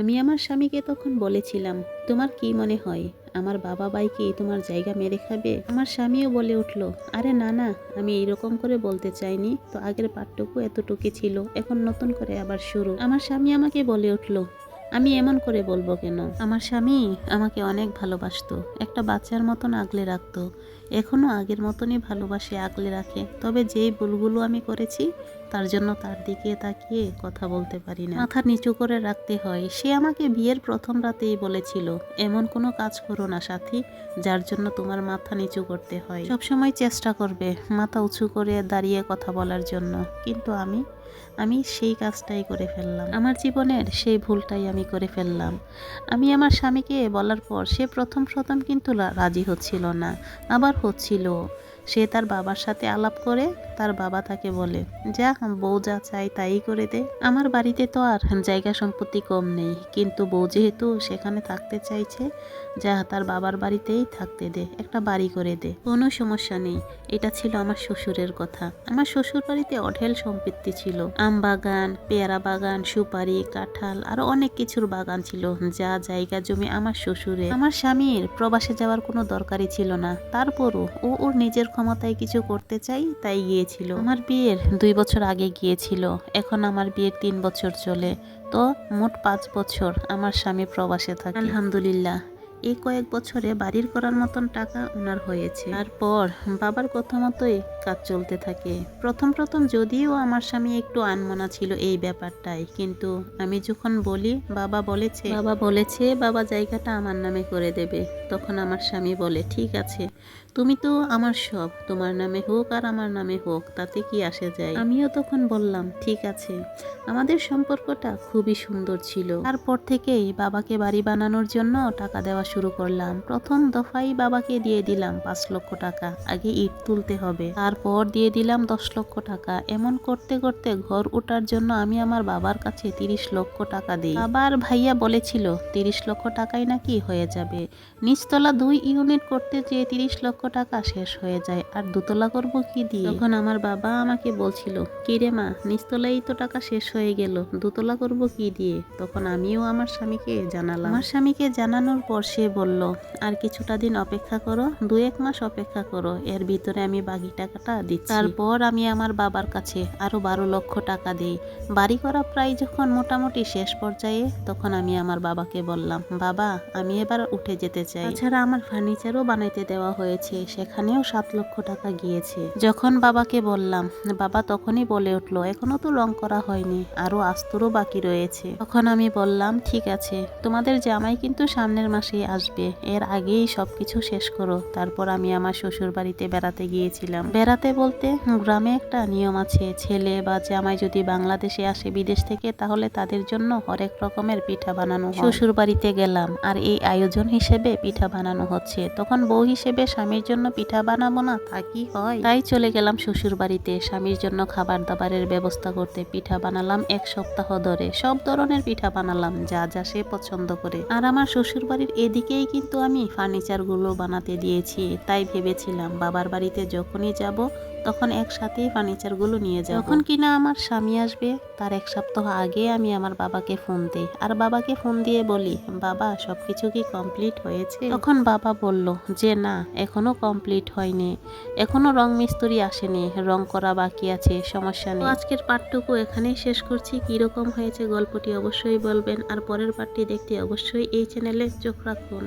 আমি আমার স্বামীকে তখন বলেছিলাম, তোমার কি মনে হয়? আমার বাবা ভাই কি তোমার জায়গা মেরে খাবে? আমার স্বামীও বলে উঠল, আরে না না, আমি এইরকম করে বলতে চাইনি। তো আগের পাঠটুকু এতটুকু ছিল, এখন নতুন করে আবার শুরু। আমার স্বামী আমাকে বলে উঠল আমি এমন করে বলব কেন? আমার স্বামী আমাকে অনেক ভালোবাসতো। একটা বাচ্চার মতন আগলে রাখতো। এখনও আগের মতনই ভালোবাসে, আগলে রাখে। তবে যেই ভুলগুলো আমি করেছি, তার জন্য তার দিকে তাকিয়ে কথা বলতে পারি না। মাথা নিচু করে রাখতে হয়। সে আমাকে বিয়ের প্রথম রাতেই বলেছিল, এমন কোনো কাজ করো না সাথী, যার জন্য তোমার মাথা নিচু করতে হয়। সবসময় চেষ্টা করবে মাথা উঁচু করে দাঁড়িয়ে কথা বলার জন্য। কিন্তু আমি আমি সেই কাজটাই করে ফেললাম। আমার জীবনের সেই ভুলটাই আমি করে ফেললাম। আমি আমার স্বামীকে বলার পর সে প্রথম প্রথম কিন্তু রাজি হচ্ছিল না, আবার হচ্ছিল। সে তার বাবার সাথে আলাপ করে তার বাবা তাকে বলে, যা, বউ যা চাই তাই করে দে। আমার বাড়িতে তো আর জায়গা সম্পত্তি কম নেই, কিন্তু বউ যেহেতু সেখানে থাকতে চাইছে, যা তার বাবার বাড়িতেই থাকতে দে, একটা বাড়ি করে দে। কোনো সমস্যা নেই। এটা ছিল আমার শ্বশুরের কথা। আমার শ্বশুর বাড়িতে অঢেল সম্পত্তি ছিল। আম বাগান, পেয়ারা বাগান, সুপারি, কাঁঠাল, আরও অনেক কিছুর বাগান ছিল। যা জায়গা জমি আমার শ্বশুরে আমার স্বামীর প্রবাসে যাওয়ার কোনো দরকারই ছিল না। তারপরও ও ওর নিজের ক্ষমতায় কিছু করতে চাই, তাই গিয়েছিল। আমার বিয়ের দুই বছর আগে গিয়েছিল। এখন আমার বিয়ের তিন বছর চলে। তো মোট পাঁচ বছর আমার স্বামী প্রবাসে থাকে। আলহামদুলিল্লাহ। এই কয়েক বছরে বাড়ির করার মতন টাকা ওনার হয়েছে। তারপর বাবার কথা মতোই কাজ চলতে থাকে। প্রথম প্রথম যদিও আমার স্বামী একটু আনমনা ছিল এই ব্যাপারটাই কিন্তু আমি যখন বলি, বাবা বলেছে বাবা বলেছে, বাবা জায়গাটা আমার নামে করে দেবে। তখন আমার স্বামী বলে, ঠিক আছে, তুমি তো আমার সব, তোমার নামে হোক আর আমার নামে হোক, তাতে কি আসে যায়? আমিও তখন বললাম, ঠিক আছে। আমাদের সম্পর্কটা খুবই সুন্দর ছিল। তারপর থেকেই বাবাকে বাড়ি বানানোর জন্য টাকা দেওয়া শুরু করলাম। প্রথম দফাই বাবাকে দিয়ে দিলাম পাঁচ লক্ষ টাকা। আগে ইট তুলতে হবে। তারপর দিয়ে দিলাম দশ লক্ষ টাকা। এমন করতে করতে ঘর ওঠার জন্য আমি আমার বাবার কাছে তিরিশ লক্ষ টাকা দিই। আবার ভাইয়া বলেছিল, তিরিশ লক্ষ টাকাই নাকি হয়ে যাবে। নিচতলা দুই ইউনিট করতে যেয়ে তিরিশ লক্ষ টাকা শেষ হয়ে যায়। আর দুতলা করব কি দিয়ে? তখন আমার বাবা আমাকে বলছিল, কি রে মা, নিচতলাই তো টাকা শেষ হয়ে গেল। দুতলা করব কি দিয়ে? তখন আমিও আমার স্বামীকে জানালাম। আমার স্বামীকে জানানোর পর সে বলল, আর কিছুটা দিন অপেক্ষা করো দু এক মাস অপেক্ষা করো, এর ভিতরে আমি বাকি টাকাটা দিচ্ছি। তারপর আমি আমার বাবার কাছে আরও বারো লক্ষ টাকা দিই। বাড়ি করা প্রায় যখন মোটামুটি শেষ পর্যায়ে, তখন আমি আমার বাবাকে বললাম, বাবা, আমি এবার উঠে যেতে চাই। এছাড়া আমার ফার্নিচারও বানাইতে দেওয়া হয়েছে, সেখানেও সাত লক্ষ টাকা গিয়েছে। যখন বাবাকে বললাম, বাবা তখনই বলে উঠল, এখনও তো রং করা হয়নি, আরও আস্তরও বাকি রয়েছে। তখন আমি বললাম, ঠিক আছে, তোমাদের জামাই কিন্তু সামনের মাসেই আসবে। এর আগেই সবকিছু শেষ করো। তারপর আমি আমার শ্বশুর বাড়িতে বেড়াতে গিয়েছিলাম। বেড়াতে বলতে গ্রামে একটা নিয়ম আছে, ছেলে বা জামাই যদি বাংলাদেশে আসে বিদেশ থেকে, তাহলে তাদের জন্য হরেক রকমের পিঠা বানানো শ্বশুর বাড়িতে গেলাম, আর এই আয়োজন হিসেবে পিঠা বানানো হচ্ছে। তখন বউ হিসেবে স্বামীর জন্য পিঠা বানাবো না, তা কি হয়? তাই চলে গেলাম শ্বশুর বাড়িতে স্বামীর জন্য খাবার দাবারের ব্যবস্থা করতে পিঠা বানালাম এক সপ্তাহ ধরে। সব ধরনের পিঠা বানালাম, যা যা সে পছন্দ করে। আর আমার শ্বশুর বাড়ির এদিকেই কিন্তু আমি ফার্নিচারগুলো বানাতে দিয়েছি তাই ভেবেছিলাম বাবার বাড়িতে যখনই যাব তখন একসাথেই ফার্নিচারগুলো নিয়ে যাব। যখন কিনা আমার স্বামী আসবে? তার এক সপ্তাহ আগে আমি আমার বাবাকে ফোন দিই। আর বাবাকে ফোন দিয়ে বলি বাবা সবকিছু কি কমপ্লিট হয়েছে? তখন বাবা বলল যে না এখনও কমপ্লিট হয়নি। এখনও রং মিস্ত্রি আসেনি। রং করা বাকি আছে সমস্যা নেই। আজকের পাঠটুকু এখানেই শেষ করছি। কীরকম হয়েছে গল্পটি অবশ্যই বলবেন। আর পরের পাঠটি দেখতে অবশ্যই এই চ্যানেলে চোখ রাখুন।